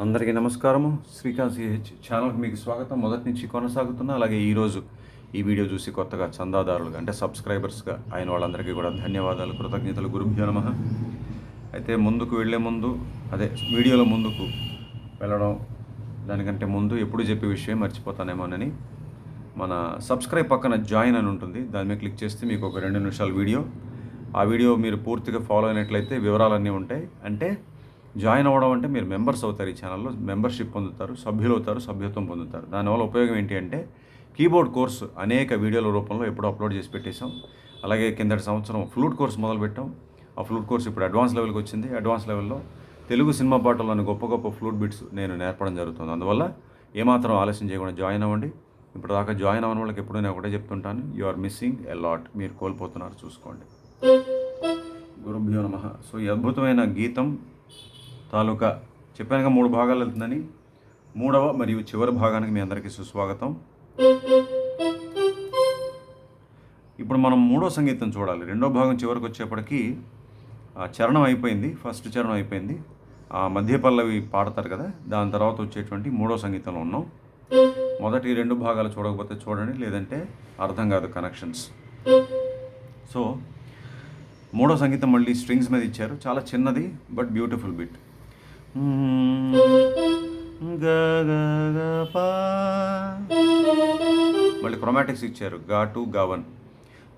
అందరికీ నమస్కారము. శ్రీకాంత్ సిహెచ్ ఛానల్కి మీకు స్వాగతం. మొదటి నుంచి కొనసాగుతున్నా అలాగే ఈరోజు ఈ వీడియో చూసి కొత్తగా చందాదారులుగా అంటే సబ్స్క్రైబర్స్గా అయిన వాళ్ళందరికీ కూడా ధన్యవాదాలు కృతజ్ఞతలు. గురుభ్యో నమ. అయితే ముందుకు వెళ్ళే ముందు అదే వీడియోలో ముందుకు వెళ్ళడం దానికంటే ముందు ఎప్పుడు చెప్పే విషయం మర్చిపోతానేమోనని మన సబ్స్క్రైబ్ పక్కన జాయిన్ అని ఉంటుంది. దాని మీద క్లిక్ చేస్తే మీకు ఒక రెండు నిమిషాల వీడియో. ఆ వీడియో మీరు పూర్తిగా ఫాలో అయినట్లయితే వివరాలన్నీ ఉంటాయి. అంటే జాయిన్ అవ్వడం అంటే మీరు మెంబర్స్ అవుతారు ఈ ఛానల్లో మెంబర్షిప్ పొందుతారు సభ్యులు అవుతారు సభ్యత్వం పొందుతారు. దానివల్ల ఉపయోగం ఏంటి అంటే కీబోర్డ్ కోర్సు అనేక వీడియోల రూపంలో ఎప్పుడో అప్లోడ్ చేసి పెట్టేశాం. అలాగే కిందటి సంవత్సరం ఫ్లూట్ కోర్స్ మొదలుపెట్టాం. ఆ ఫ్లూట్ కోర్స్ ఇప్పుడు అడ్వాన్స్ లెవెల్కి వచ్చింది. అడ్వాన్స్ లెవెల్లో తెలుగు సినిమా పాటల్లోని గొప్ప గొప్ప ఫ్లూట్ బిట్స్ నేను నేర్పడం జరుగుతుంది. అందువల్ల ఏమాత్రం ఆలస్యం చేయకుండా జాయిన్ అవ్వండి. ఇప్పుడు దాకా జాయిన్ అవ్వని వాళ్ళకి ఎప్పుడూ నేను ఒకటే చెప్తుంటాను. You are missing a lot. మీరు కోల్పోతున్నారు చూసుకోండి. గురుభ్యో నమ. సో ఈ అద్భుతమైన గీతం తాలూకా చెప్పానుగా మూడు భాగాలు వెళ్తుందని మూడవ మరియు చివరి భాగానికి మీ అందరికీ సుస్వాగతం. ఇప్పుడు మనం మూడో సంగీతం చూడాలి. రెండో భాగం చివరికి వచ్చేప్పటికీ ఆ చరణం అయిపోయింది. ఫస్ట్ చరణం అయిపోయింది. ఆ మధ్య పల్లవి పాడతారు కదా దాని తర్వాత వచ్చేటువంటి మూడో సంగీతంలో ఉన్నాం. మొదటి రెండు భాగాలు చూడకపోతే చూడండి లేదంటే అర్థం కాదు కనెక్షన్స్. సో మూడో సంగీతం మళ్ళీ స్ట్రింగ్స్ మీద ఇచ్చారు. చాలా చిన్నది బట్ బ్యూటిఫుల్ బిట్. మళ్ళీ క్రొమాటిక్స్ ఇచ్చారు. గా టు గా వన్.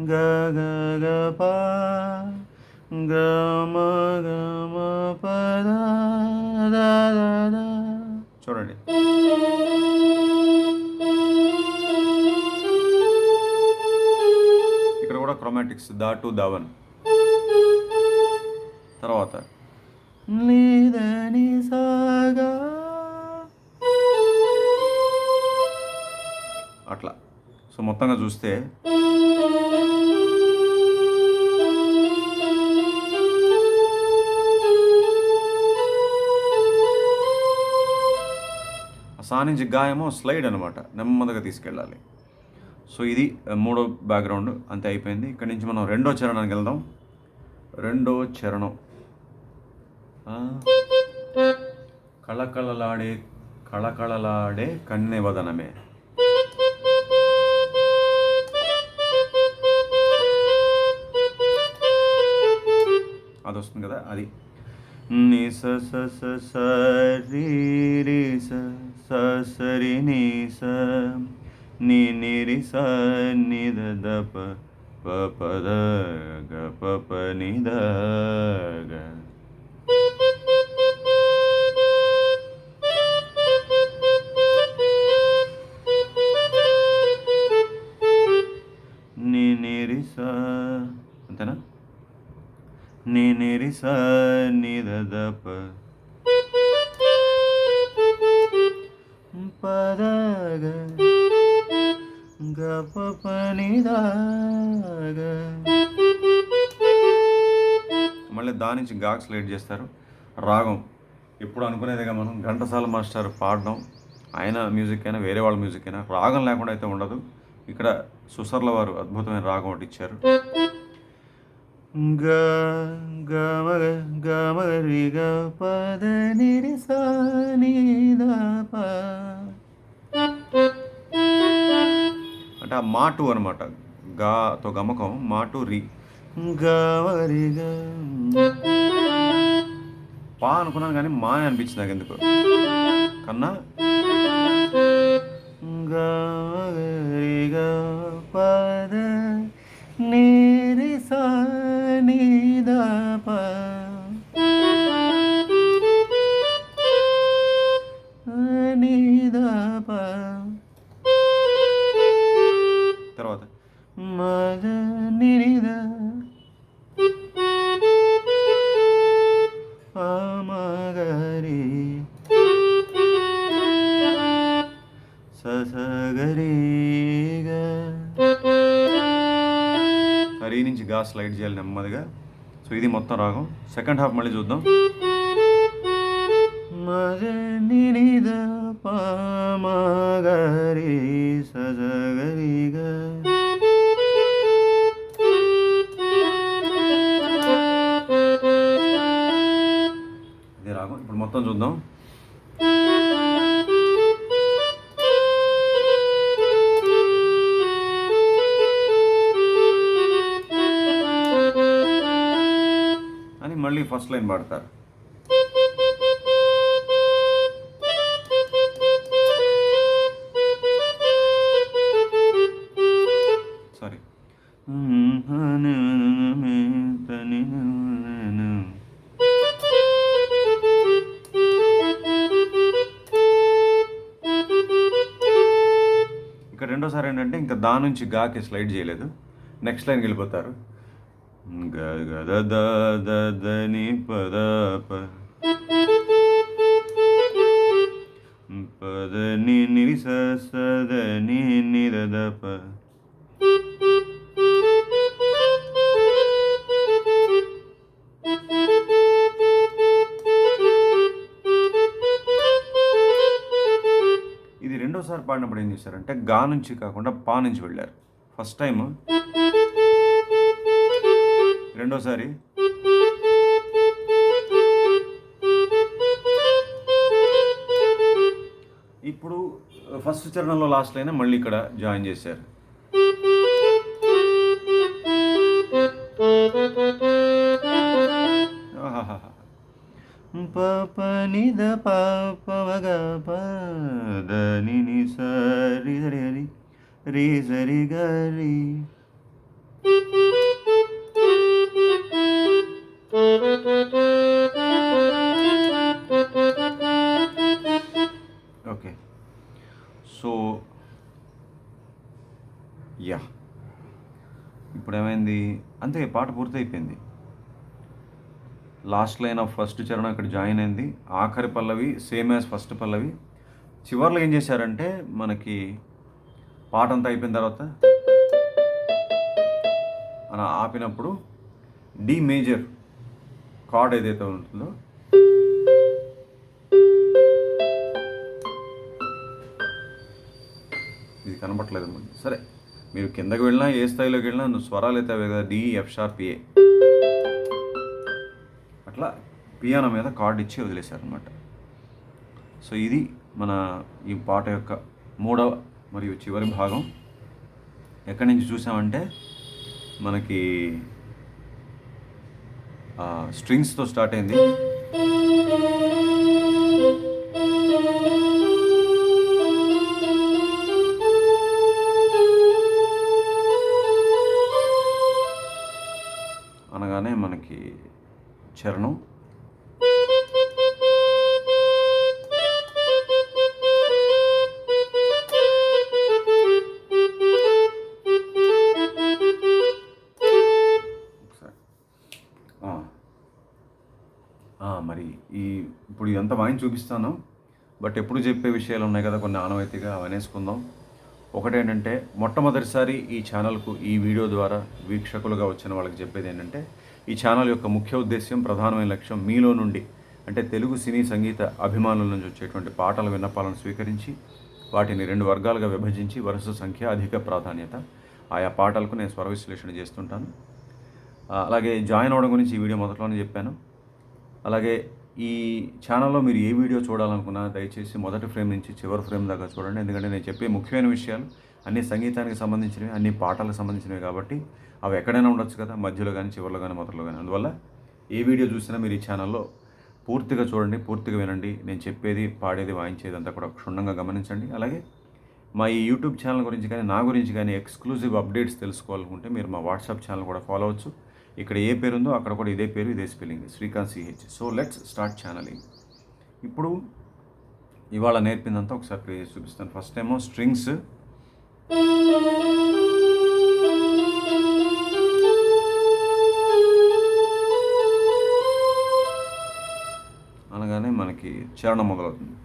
గ ప. చూడండి. ఇక్కడ కూడా క్రొమాటిక్స్ దా టు దా వన్. తర్వాత లేదని సాగా. అట్లా. సో మొత్తంగా చూస్తే ఆ సా గాయమో స్లైడ్ అనమాట నెమ్మదిగా తీసుకెళ్ళాలి. సో ఇది మూడో బ్యాక్గ్రౌండ్. అంతే అయిపోయింది. ఇక్కడి నుంచి మనం రెండో చరణానికి వెళ్దాం. రెండో చరణం. కళకళలాడే కళకళలాడే కన్నె వదనమే. అది వస్తుంది కదా అది. ని స స స స రి రి స స స రి ని స ని ని రి స ని ద ద ప ప ప ద గ ప ప ని ద ప ద గ గ ప ప ని ద గ మళ్ళీ దాని నుంచి గాక్ స్లైడ్ చేస్తారు. రాగం ఎప్పుడు అనుకునేదిగా మనం ఘంటసాల మాస్టర్ పాడడం. ఆయన మ్యూజిక్ అయినా వేరే వాళ్ళ మ్యూజిక్ అయినా రాగం లేకుండా అయితే ఉండదు. ఇక్కడ సుసర్ల వారు అద్భుతమైన రాగం ఒకటి ఇచ్చారు. గ గ మ గ గ మ గ రి గ ప ద ని రి స అంటే ఆ మాటు అనమాట గాతో గమకం మాటు రి. గ రి గ. పా అనుకున్నాను కానీ మా అనిపించింది నాకు ఎందుకు కన్నా తర్వాత మగ ని రి ఆ స నుంచి గా స్లైడ్ చేయాలి నెమ్మదిగా. సో ఇది మొత్తం రాగం. సెకండ్ హాఫ్ మళ్ళీ చూద్దాం. మళ్ళీ ఫస్ట్ లైన్ పాడతారు సారీ ఇక్కడ రెండోసారి ఏంటంటే ఇంకా దా నుంచి గాకి స్లైడ్ చేయలేదు. నెక్స్ట్ లైన్కి వెళ్ళిపోతారు. గ గ ద ని పద ని స ఇది రెండోసారి పాడినప్పుడు ఏం చేశారంటే గా నుంచి కాకుండా పా నుంచి వెళ్ళారు. ఫస్ట్ టైం రెండోసారి. ఇప్పుడు ఫస్ట్ చరణంలో లాస్ట్ లైన్ మళ్ళీ ఇక్కడ జాయిన్ చేశారు. పాప నిద పాప మగ పద సరి సరి హరి సరి గరి. So yeah. ఇప్పుడు ఏమైంది అంతే పాట పూర్తయిపోయింది. లాస్ట్ లైన్ ఆఫ్ ఫస్ట్ చరణం అక్కడ జాయిన్ అయింది. ఆఖరి పల్లవి సేమ్ యాజ్ ఫస్ట్ పల్లవి. చివర్లో ఏం చేశారంటే మనకి పాట అంతా అయిపోయిన తర్వాత అలా ఆపినప్పుడు డి మేజర్ కార్డ్ ఏదైతే ఉంటుందో కనబట్టలేదు కనపట్లేదు సరే మీరు కిందకి వెళ్ళినా ఏ స్థాయిలోకి వెళ్ళినా నువ్వు స్వరాలు అయితే అవే కదా డి ఎఫ్ షార్ప్ ఏ అట్లా పియానో మీద కార్డ్ ఇచ్చి వదిలేశారనమాట సో ఇది మన ఈ పాట యొక్క మూడవ మరియు చివరి భాగం. ఎక్కడి నుంచి చూసామంటే మనకి స్ట్రింగ్స్తో స్టార్ట్ అయింది. ఇప్పుడు ఇదంతా చూపిస్తాను. బట్ ఎప్పుడు చెప్పే విషయాలు ఉన్నాయి కదా కొన్ని ఆనవాయితీగా అవనేసుకుందాం ఒకటేంటంటే మొట్టమొదటిసారి ఈ ఛానల్కు ఈ వీడియో ద్వారా వీక్షకులుగా వచ్చిన వాళ్ళకి చెప్పేది ఏంటంటే ఈ ఛానల్ యొక్క ముఖ్య ఉద్దేశ్యం ప్రధానమైన లక్ష్యం మీలో నుండి అంటే తెలుగు సినీ సంగీత అభిమానుల నుంచి వచ్చేటువంటి పాటల విన్నపాలను స్వీకరించి వాటిని రెండు వర్గాలుగా విభజించి వరుస సంఖ్య అధిక ప్రాధాన్యత. ఆయా పాటలకు నేను స్వర విశ్లేషణ చేస్తుంటాను అలాగే జాయిన్ అవ్వడం గురించి ఈ వీడియో మొదట్లోనే చెప్పాను. అలాగే ఈ ఛానల్లో మీరు ఏ వీడియో చూడాలనుకున్నా దయచేసి మొదటి ఫ్రేమ్ నుంచి చివరి ఫ్రేమ్ దాకా చూడండి. ఎందుకంటే నేను చెప్పే ముఖ్యమైన విషయాలు అన్ని సంగీతానికి సంబంధించినవి అన్ని పాటలకు సంబంధించినవి కాబట్టి అవి ఎక్కడైనా ఉండొచ్చు కదా మధ్యలో కానీ చివరిలో కానీ మొదట్లో కానీ అందువల్ల ఏ వీడియో చూసినా మీరు ఈ ఛానల్లో పూర్తిగా చూడండి పూర్తిగా వినండి. నేను చెప్పేది పాడేది వాయించేది అంతా కూడా క్షుణ్ణంగా గమనించండి. అలాగే మా ఈ యూట్యూబ్ ఛానల్ గురించి కానీ నా గురించి కానీ ఎక్స్క్లూజివ్ అప్డేట్స్ తెలుసుకోవాలనుకుంటే మీరు మా వాట్సాప్ ఛానల్ కూడా ఫాలో అవ్వచ్చు. ఇక్కడ ఏ పేరు ఉందో అక్కడ కూడా ఇదే పేరు ఇదే spelling. Srikanth CH so let's start channeling. ఇప్పుడు ఇవాళ నేర్పిందంతా ఒకసారి ప్లే చేసి చూపిస్తాను. ఫస్ట్ ఏమో స్ట్రింగ్స్. అనగానే మనకి చరణం మొదలవుతుంది.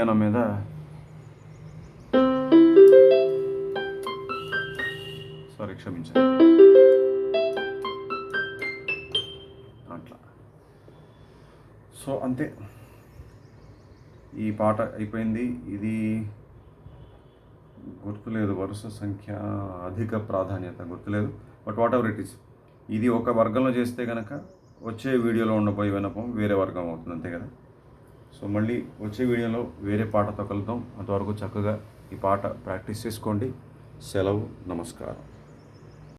పియానో మీద. సారీ క్షమించాను అట్లా. సో అంతే. ఈ పాట అయిపోయింది. ఇది గుర్తులేదు. వరుస సంఖ్య అధిక ప్రాధాన్యత. గుర్తులేదు. But what ever it is ఇది ఒక వర్గంలో చేస్తే కనుక వచ్చే వీడియోలో ఉండబోయే వినపం వేరే వర్గం అవుతుంది. అంతే కదా? సో మళ్ళీ వచ్చే వీడియోలో వేరే పాటతో కలుద్దాం అంతవరకు చక్కగా ఈ పాట ప్రాక్టీస్ చేసుకోండి. సెలవు నమస్కారం.